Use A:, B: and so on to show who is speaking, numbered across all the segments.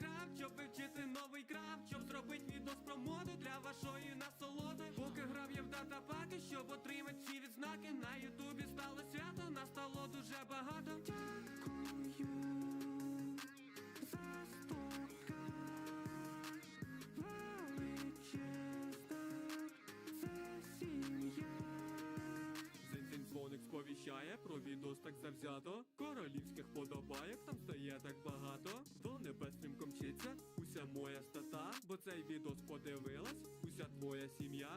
A: заходжу щоб вивчити новий крафт, щоб зробити відос про моду для вашої насолоди. Поки грав я в датапаки, щоб отримати всі відзнаки. На ютубі стало свято, нас стало дуже багато. Дякую. Дзвоник сповіщає про відос так завзято. Королівських подобаєк там стає так багато. Небес стрімко мчиться уся моя стата, бо цей відос подивилась, уся твоя сім'я.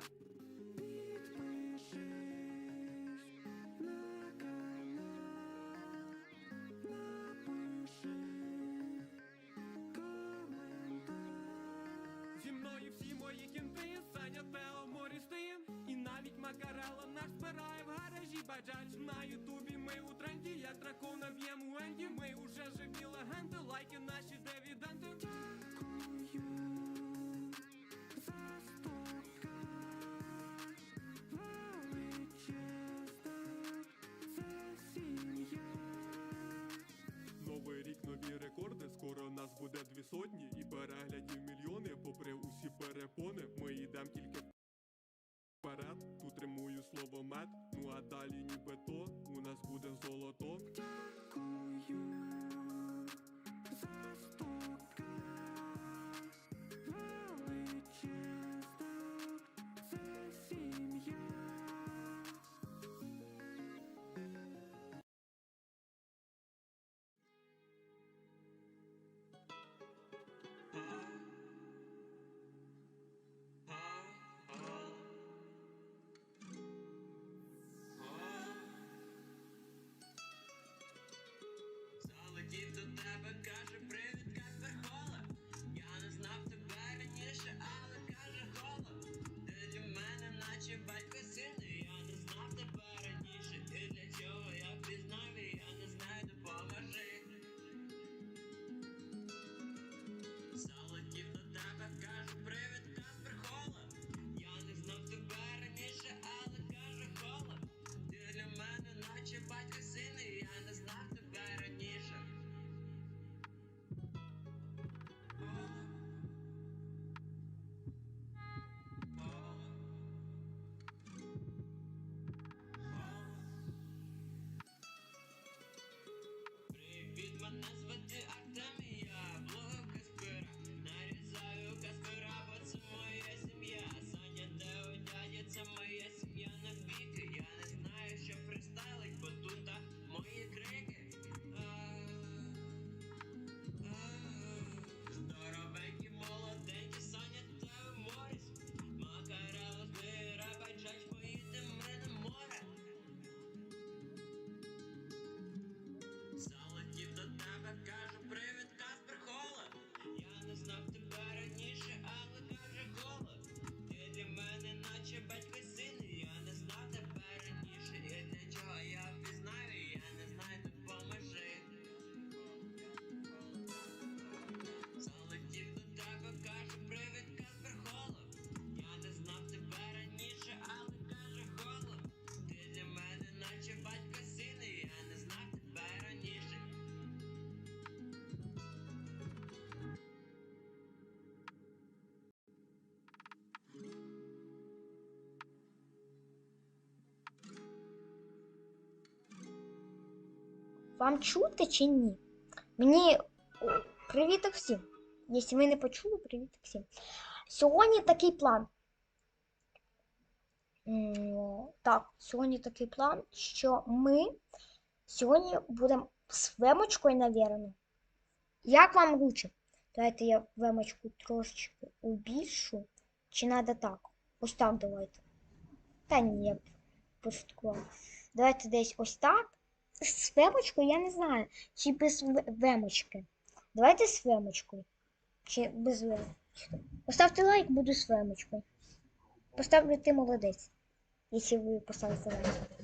A: Зі мною всі мої кінти, Саня, Тео, І навіть Макарело наш збирає в гаражі баджач На ютубі ми у тренді, як дракона б'ємо енді. Ми уже живі легенди, лайки наші сотні і переглядів мільйони, попри усі перепони, ми йдем тільки вперед. Тут тримую слово мед, ну а далі ніби то у нас буде золото.
B: Вам чути чи ні? Мені о, привіток всім. Якщо ви не почули, привіток всім. Сьогодні такий план. Так, сьогодні такий план, що ми сьогодні будемо з вемочкою, навірно. Як вам лучше? Давайте я вемочку трошечки убільшу. Чи треба так? Ось так давайте. Та ні, я пошуткувала. Давайте десь ось так. З вемочкою я не знаю. Чи без вемочки. Давайте з вемочкою. Чи без вемочки. Поставте лайк, буду з вемочкою. Поставлю ти молодець. Якщо ви поставите лайк.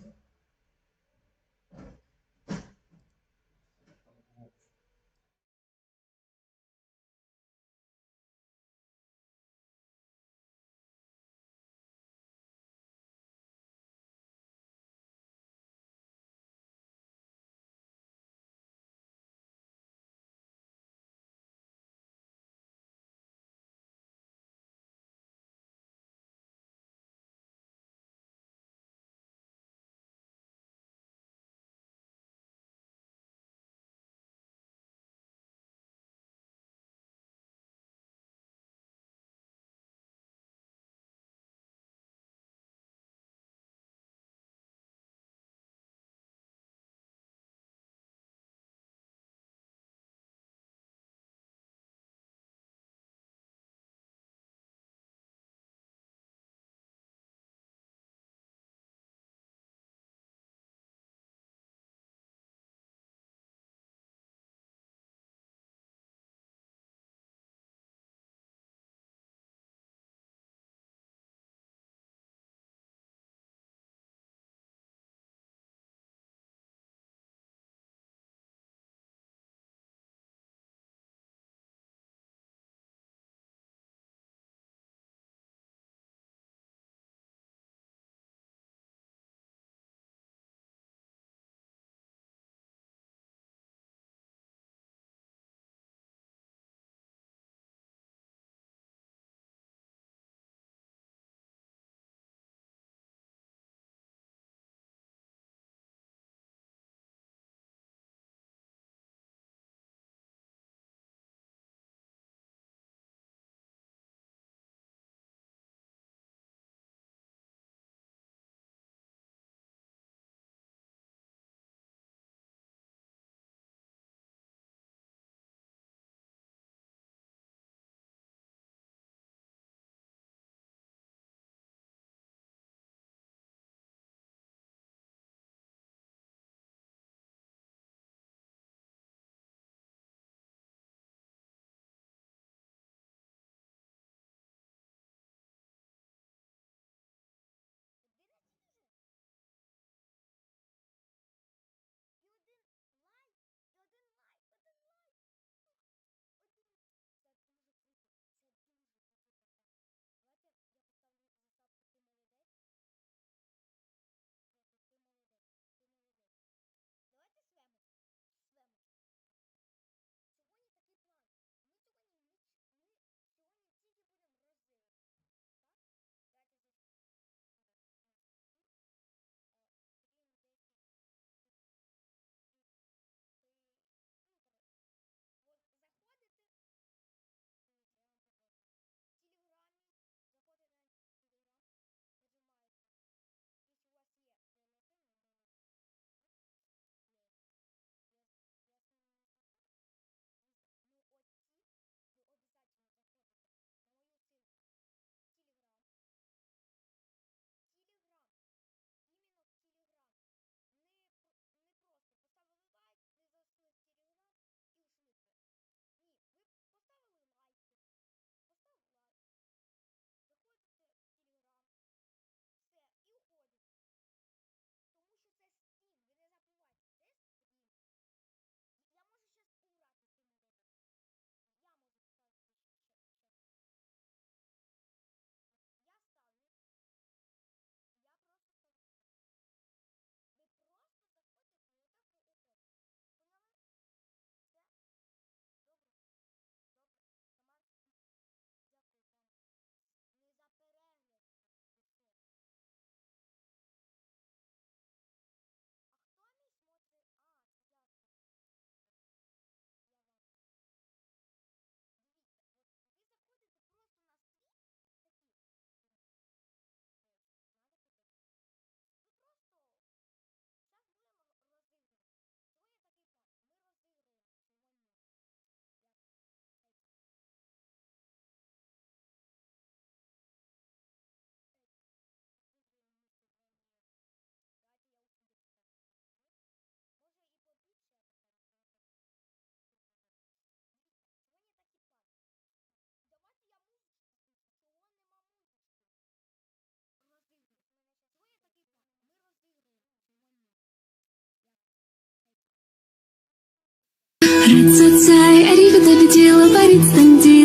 C: Кажется, царь, а ригда летела, парит
D: стандин.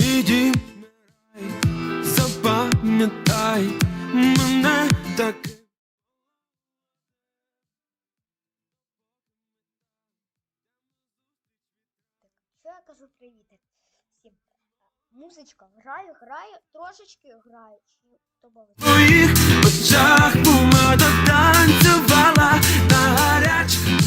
D: Мій дім запам'ятай мене
B: так. Музичка граю, граю, трошечки граю.
D: В твоїх очах бумага танцювала на гарячих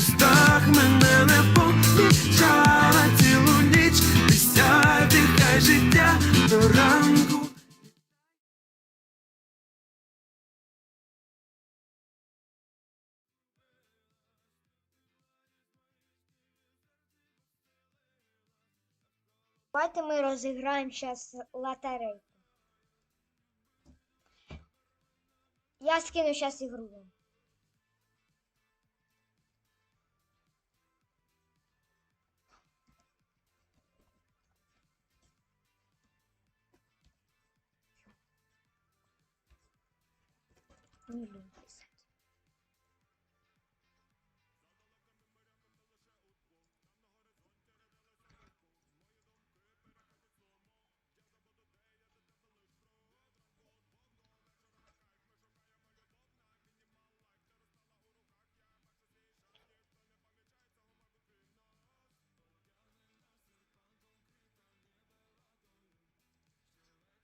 B: Давайте ми розіграємо зараз лотерейку. Я скину зараз ігру. Не лень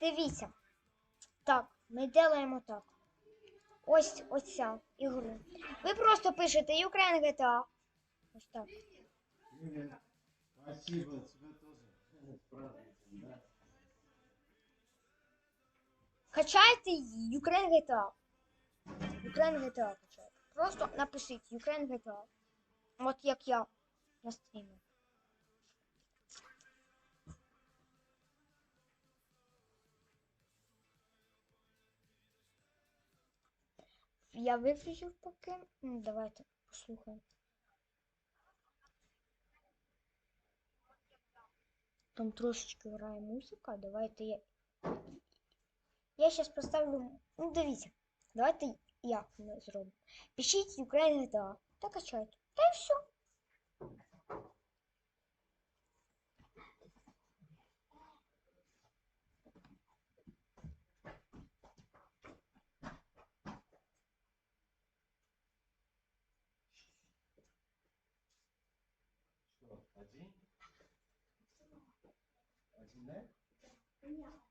B: Дивіться. Так, ми делаємо так. Ось оця ігру. Ви просто пишете Ukraine GTA. Ось так.
E: Спасибо, тебе да?
B: Качайте Ukraine GTA. Ukraine GTA качайте. Просто напишіть Ukraine GTA. От як я на стрімі. Я виключив поки. Давайте послухаємо. Там трошечки грає музика. Давайте я. Я зараз поставлю. Ну, дивіться. Давайте як ми. Пишіть Ukraine GTA та качайте. Та й все.
E: не? Ні, а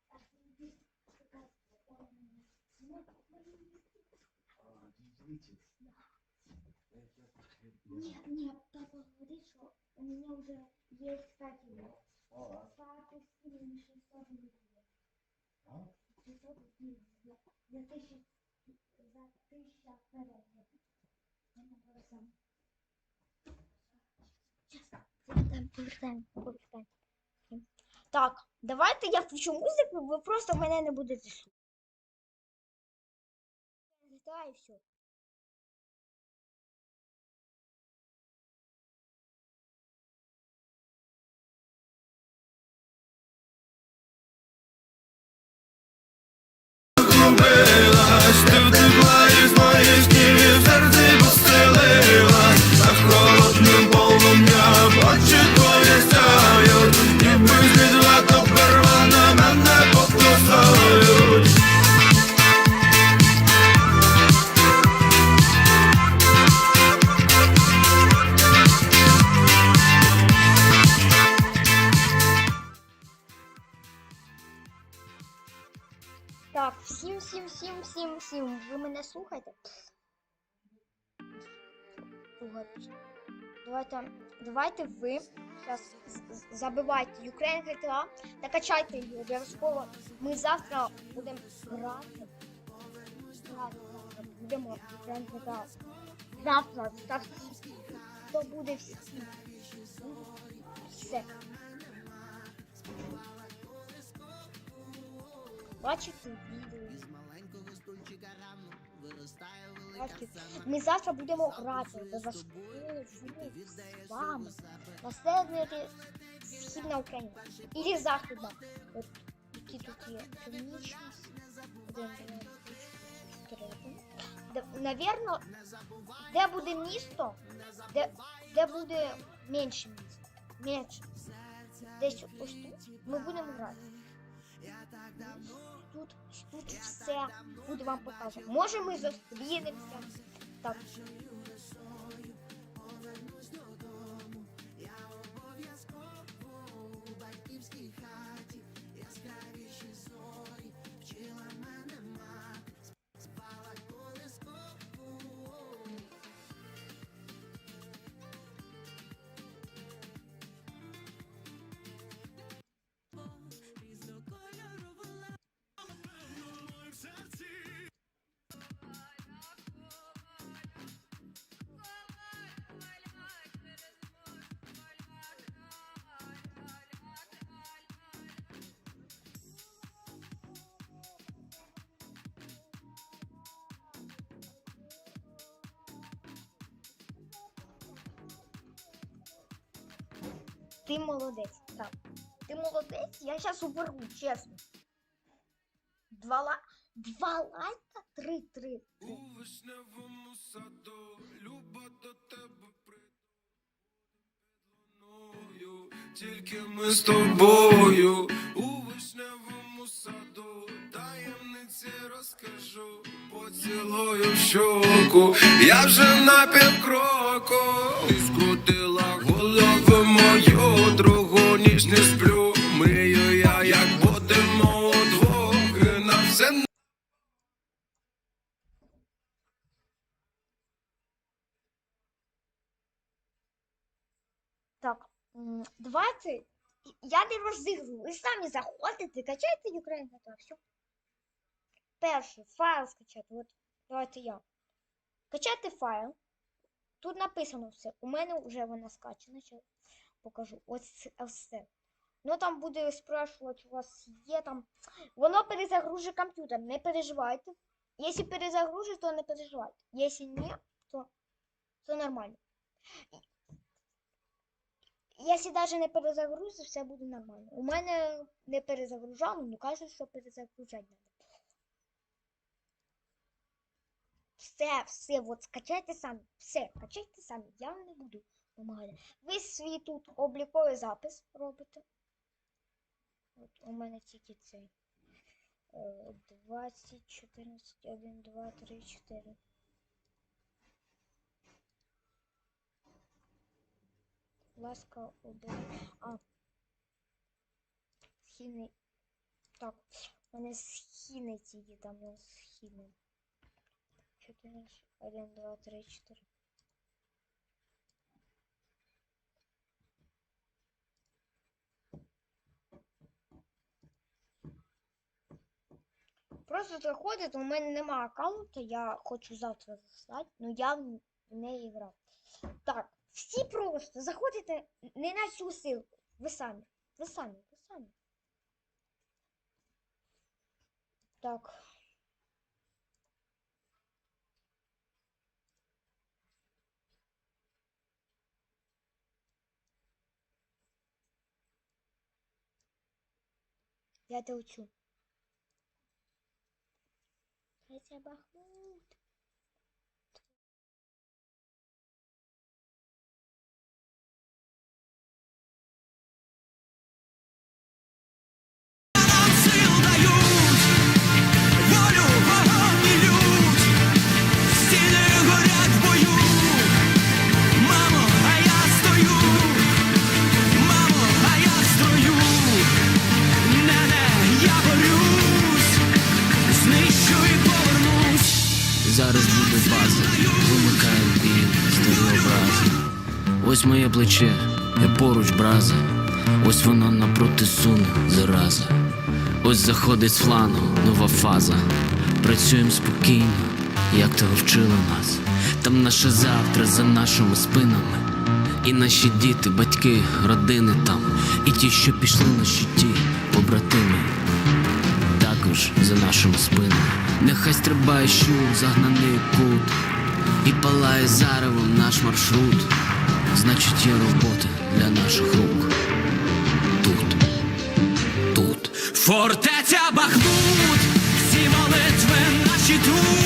B: Нет, нет, папа говорит, что у меня уже есть
E: статьи.
B: Папа скинули 600 рублей.
E: А?
B: 600 рублей за, за тысячу, за тысячу вперед. Я могу сам. Сейчас, там писаем, почитать. Так, давайте я включу музику, ви просто мене не будете слухати. І все. Давайте, давайте ви зараз забивайте Ukraine GTA та качайте її обов'язково. Ми завтра будемо грати. Будемо Ukraine GTA. Завтра, так, то буде всі. Все. Бачите відео. Ми завтра будемо грати обов'язково з вами на сервері Східна Україна. Ілі Західна. От які тут є північні. Навірно, де буде місто, де, де буде менше місто. Менше. Десь ось тут ми будемо грати. Тут, тут все буду вам показувати. Може ми зустрінемося. Так. Ти молодець. Так. Ти молодець, я зараз уберу, чесно. Два ла... Два лайка? Три, три.
F: У вишневому саду Люба до тебе прийду Тільки ми з тобою у вишневому саду Таємниці розкажу Поцілую щоку Я вже на півкроку І скрутила голову мою Другу ніч не сплю Мрію я, як будемо удвох І на все
B: Так, м, давайте. Я не розігрую. Ви самі заходите, качайте Ukraine GTA, все. Перший файл скачати. От давайте я. Качати файл. Тут написано все. У мене вже вона скачана. Ще покажу. Ось це все. Ну там буде спрашувати, у вас є там. Воно перезагружить комп'ютер, не переживайте. Якщо перезагружить, то не переживайте. Якщо ні, то, то нормально. Якщо навіть не перезагрузиш, все буде нормально. У мене не перезагружало, ну кажуть, що перезагружати. Все, все, от скачайте самі. Все, качайте самі. Я не буду допомагати. Ви свій тут обліковий запис робите. От у мене тільки цей. Е, 20, 14, 1, 2, 3, 4. ласка, один. А. Східний. Так, у мене східний тільки там ну, на східний. Що ти наш? Один, два, три, чотири. Просто заходить, у мене немає аккаунту, я хочу завтра заслати, але ну, я в неї грав. Так всі просто заходите не на цю ссылку. Ви самі. Ви самі, ви самі. Так. Я те учу. Хотя Бахмут.
G: Моє плече, я поруч браза. Ось воно напроти суне, зараза. Ось заходить з флангу нова фаза. Працюємо спокійно, як того вчили нас. Там наше завтра за нашими спинами. І наші діти, батьки, родини там, і ті, що пішли на щиті, побратими також за нашими спинами. Нехай стрибає щур, загнаний кут, і палає заревом наш маршрут. Значить, є робота для наших рук. Тут, тут.
H: Фортеця Бахмут, всі молитви наші тут,